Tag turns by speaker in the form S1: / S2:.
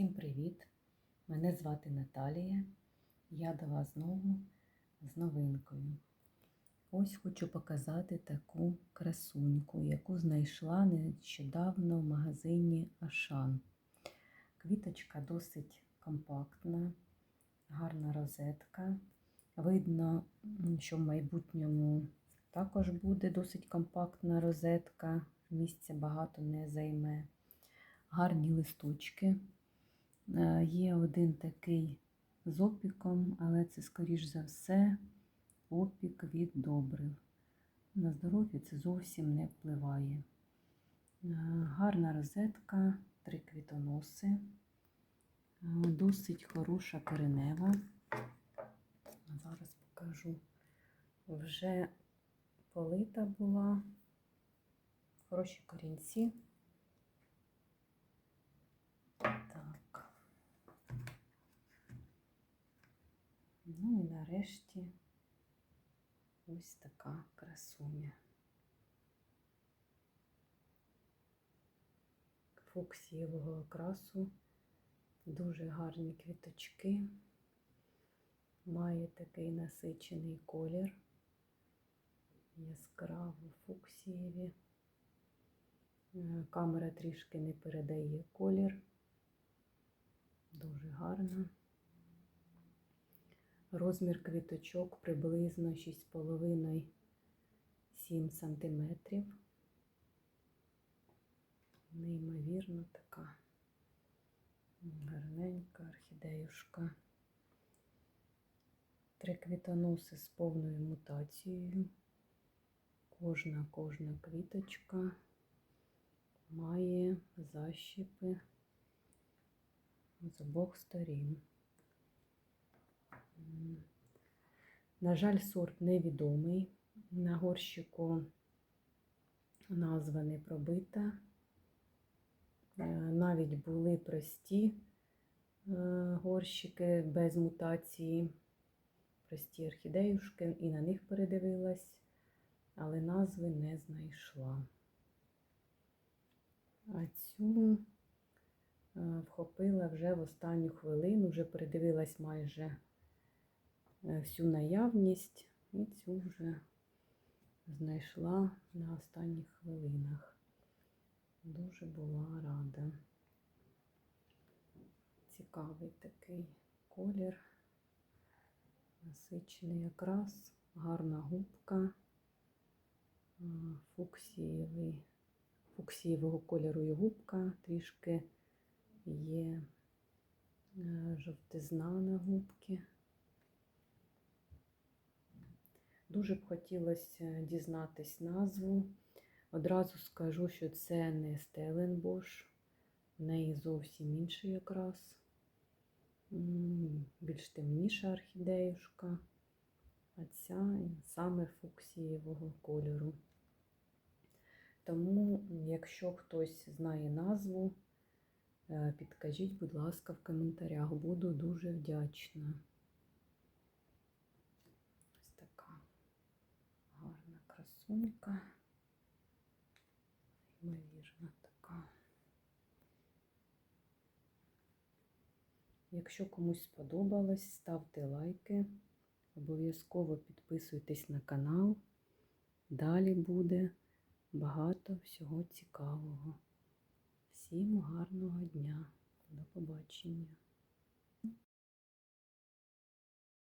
S1: Всім привіт! Мене звати Наталія. Я до вас знову з новинкою. Ось хочу показати таку красуньку, яку знайшла нещодавно в магазині Ашан. Квіточка досить компактна, гарна розетка. Видно, що в майбутньому також буде досить компактна розетка, місця багато не займе. Гарні листочки. Е, Є один такий з опіком, але це, скоріш за все, опік від добрив. На здоров'я це зовсім не впливає. Е, Гарна розетка, три квітоноси, Е, досить хороша коренева. Зараз покажу. Вже полита була, хороші корінці. Ну і нарешті ось така красуня. Фуксієвого окрасу, дуже гарні квіточки, має такий насичений колір, яскраво фуксієві. Е, Камера трішки не передає колір. Дуже гарно. Розмір квіточок приблизно 6,5-7 см. Неймовірно така гарненька орхідеюшка. Три квітоноси з повною мутацією. Кожна кожна квіточка має защіпи з обох сторін. На жаль, сорт невідомий. На горщику назва не пробита. Е, Навіть були прості е, горщики без мутації, прості орхідеюшки, і на них передивилась, але назви не знайшла. А цю е, вхопила вже в останню хвилину, вже передивилась майже всю наявність і цю вже знайшла на останніх хвилинах. Дуже була рада. Цікавий такий колір, насичений якраз, гарна губка, е, фуксієвий фуксієвого кольору і губка, трішки є е, жовтизна на губки. Дуже б хотілося дізнатись назву. Одразу скажу, що це не Стеленбош, в неї зовсім інший якраз, більш темніша орхідеюшка, а ця саме фуксієвого кольору. Тому, якщо хтось знає назву, е, підкажіть, будь ласка, в коментарях. Буду дуже вдячна. Ось така гарна красунька. Ймовірна така. Якщо комусь сподобалось, ставте лайки. Обов'язково підписуйтесь на канал. Далі буде багато всього цікавого. Всім гарного дня. До побачення.